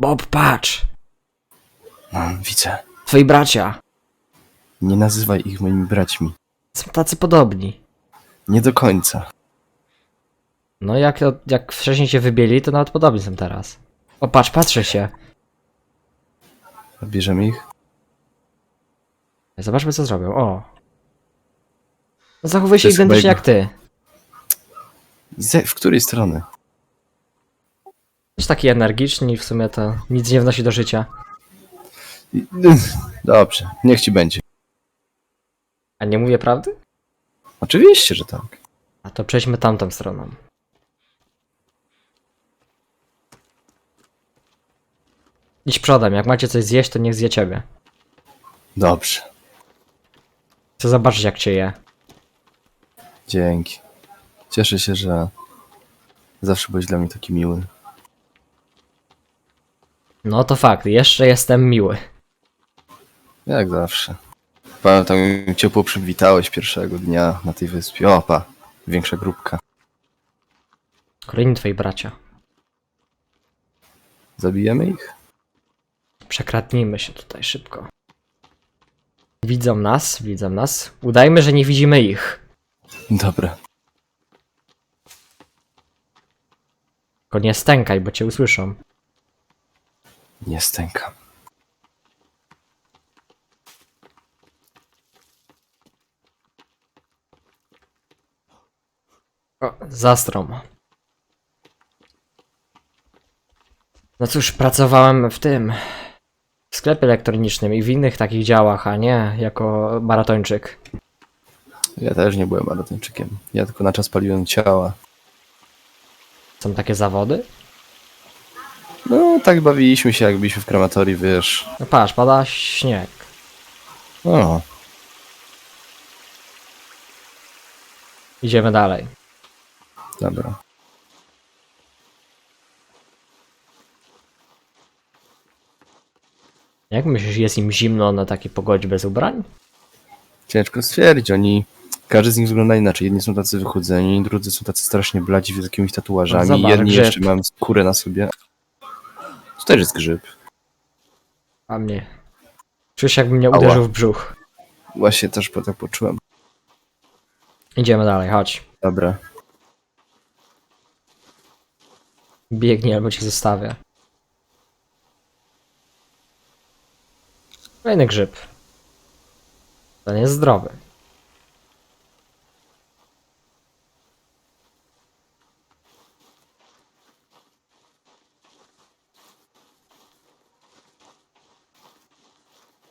Bob, patrz! No, widzę. Twoi bracia Nie nazywaj ich moimi braćmi. są tacy podobni. Nie do końca. No jak, jak wcześniej się wybieli, to nawet podobni są teraz. O, patrz, patrzę się. Bierzemy ich? Zobaczmy, co zrobią. O. No, zachowuje się To jest identycznie chyba jak ty. Ze, w której strony? Jest taki energiczny i w sumie to nic nie wnosi do życia. Dobrze, niech ci będzie. A nie mówię prawdy? Oczywiście, że tak. A to przejdźmy tamtą stroną. Idź przodem, jak macie coś zjeść, to niech zje ciebie. Dobrze. Chcę zobaczyć, jak cię je. Dzięki. Cieszę się, że zawsze byłeś dla mnie taki miły. No to fakt, jeszcze jestem miły. Jak zawsze. Pamiętam, jak mnie ciepło przywitałeś pierwszego dnia na tej wyspie. Opa, większa grupka. Kolejni twoi bracia. Zabijemy ich? Przekradnijmy się tutaj szybko. Widzą nas, widzą nas. Udajmy, że nie widzimy ich. Dobra. Tylko nie stękaj, bo cię usłyszą. Nie stękam. O, zastrom. No cóż, pracowałem w tym. W sklepie elektronicznym i w innych takich działach, a nie jako maratończyk. Ja też nie byłem maratończykiem. Ja tylko na czas paliłem ciała. Są takie zawody? No, tak bawiliśmy się, jak byliśmy w krematorii, wiesz. No patrz, pada śnieg. O, Idziemy dalej. dobra. Jak myślisz, jest im zimno na takiej pogodzie bez ubrań? Ciężko stwierdzić, oni... Każdy z nich wygląda inaczej. Jedni są tacy wychudzeni, drudzy są tacy strasznie bladzi z jakimiś tatuażami, Zobacz, jedni grzyb. jeszcze mają skórę na sobie. To też jest grzyb. A mnie. Czujesz, jakby mnie Ała. uderzył w brzuch. Właśnie też po tak poczułem. Idziemy dalej, chodź. Dobra. Biegnij albo cię zostawię. Kolejny grzyb. Ten jest zdrowy.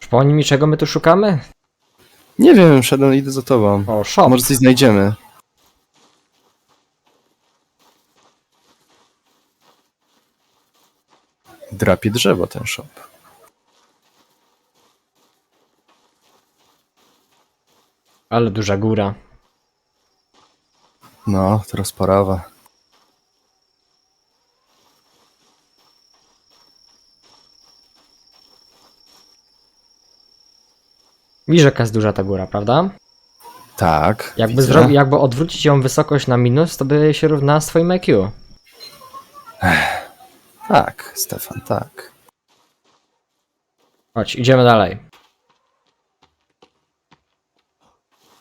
Przypomnij mi, czego my tu szukamy? Nie wiem, szedłem, idę za tobą. O, shop. Może coś znajdziemy. Drapie drzewo ten shop. Ale duża góra. No, teraz parawa. Widzisz, jaka jest duża ta góra, prawda? Tak. Jakby, widzę. jakby odwrócić ją wysokość na minus, to by się równała z twoim IQ. Tak, Stefan, tak. Chodź, idziemy dalej.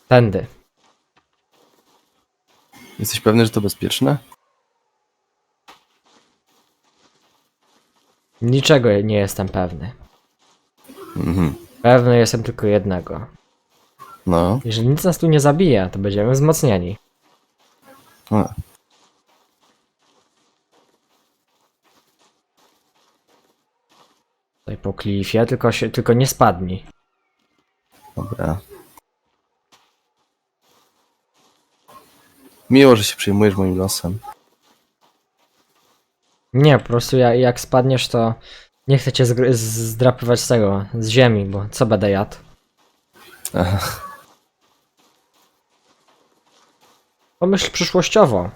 Tędy. Jesteś pewny, że to bezpieczne? Niczego nie jestem pewny. Mhm. Pewny jestem tylko jednego. No. Jeżeli nic nas tu nie zabije, to będziemy wzmocnieni. A. Tutaj po klifie, tylko, się, tylko nie spadnij. Dobra. Miło, że się przejmujesz moim losem. Nie, po prostu ja, jak spadniesz, to nie chcę cię zgr- zdrapywać z tego, z ziemi, bo co będę jadł? Ach, Pomyśl przyszłościowo.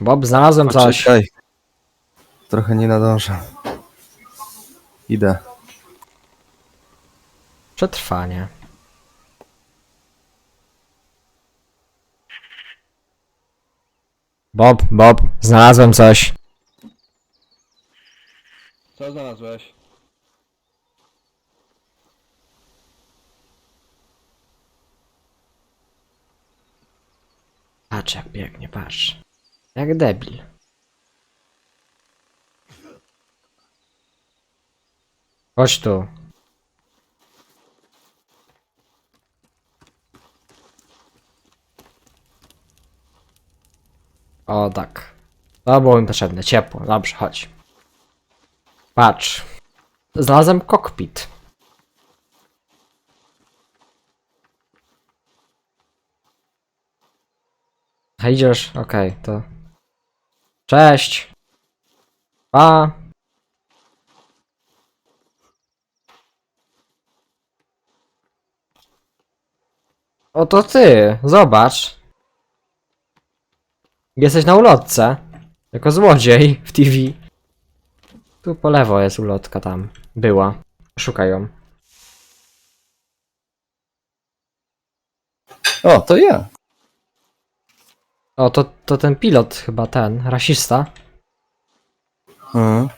Bob, znalazłem coś. poczekaj. Trochę nie nadążam. Idę. Przetrwanie. Bob, Bob, znalazłem coś. Co znalazłeś? Patrz jak biegnie, patrz. Jak debil. Chodź tu. O tak. To było mi potrzebne. Ciepło. Dobrze, chodź. Patrz. Znalazłem kokpit. A idziesz? Okej, to. Cześć! Pa! O to ty! Zobacz! Jesteś na ulotce. Jako złodziej w TV. Tu po lewo jest ulotka tam. Była. Szukaj ją. O, to ja. O, to, to ten pilot chyba ten, rasista. Hmm.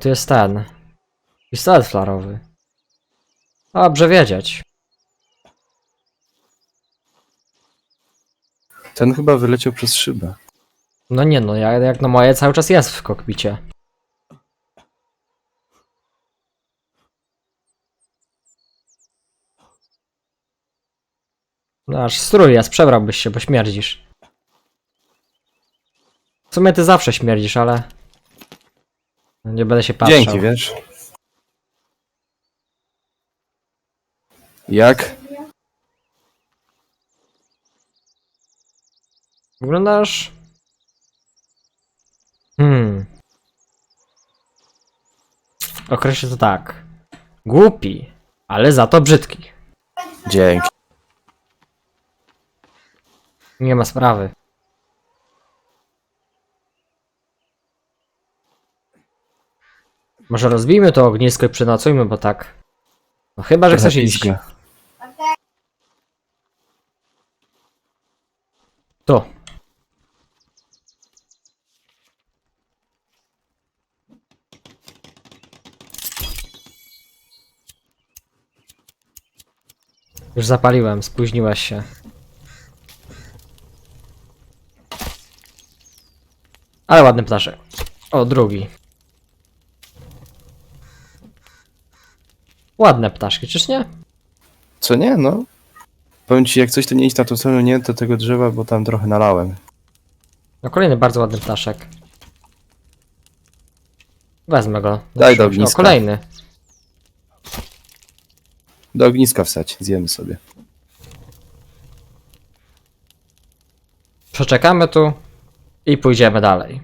Tu jest ten. Pistolet flarowy. Dobrze wiedzieć. Ten chyba wyleciał przez szybę. No nie no, jak, jak no moje cały czas jest w kokpicie. No aż strój jest, przebrałbyś się, bo śmierdzisz. W sumie ty zawsze śmierdzisz, ale... Nie będę się patrzał. Dzięki, wiesz. Jak? Wyglądasz... Hmm... Określę to tak. Głupi, ale za to brzydki. Dzięki. Nie ma sprawy. Może rozbijmy to ognisko i przenocujmy, bo tak. No chyba, że chcesz iść. Pizga. Już zapaliłem, spóźniłeś się. Ale ładny ptaszek. O, drugi. Ładne ptaszki, czyż nie? Co nie, no? Powiem ci, jak coś to nie iść na tą stronę, nie do tego drzewa, bo tam trochę nalałem. No kolejny bardzo ładny ptaszek. Wezmę go. Daj do O, ogniska. kolejny. Do ogniska wsać, zjemy sobie. Przeczekamy tu i pójdziemy dalej.